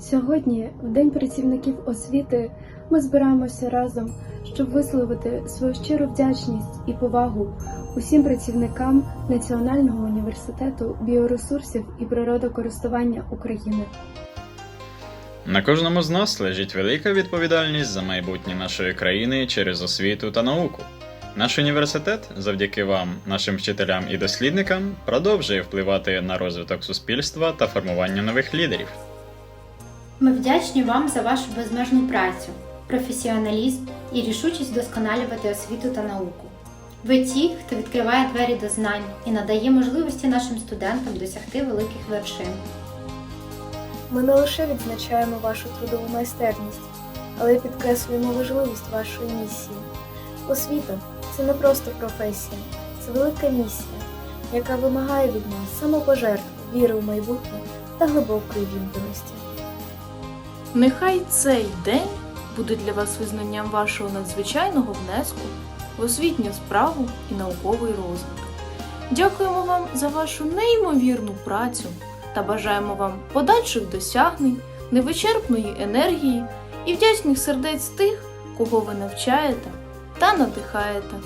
Сьогодні, в День працівників освіти, ми збираємося разом, щоб висловити свою щиру вдячність і повагу усім працівникам Національного університету біоресурсів і природокористування України. На кожному з нас лежить велика відповідальність за майбутнє нашої країни через освіту та науку. Наш університет, завдяки вам, нашим вчителям і дослідникам, продовжує впливати на розвиток суспільства та формування нових лідерів. Ми вдячні вам за вашу безмежну працю, професіоналізм і рішучість вдосконалювати освіту та науку. Ви ті, хто відкриває двері до знань і надає можливості нашим студентам досягти великих вершин. Ми не лише відзначаємо вашу трудову майстерність, але й підкреслюємо важливість вашої місії. Освіта це не просто професія, це велика місія, яка вимагає від нас самопожертви, віри у майбутнє та глибокої відданості. Нехай цей день буде для вас визнанням вашого надзвичайного внеску в освітню справу і науковий розвиток. Дякуємо вам за вашу неймовірну працю та бажаємо вам подальших досягнень, невичерпної енергії і вдячних сердець тих, кого ви навчаєте та надихаєте.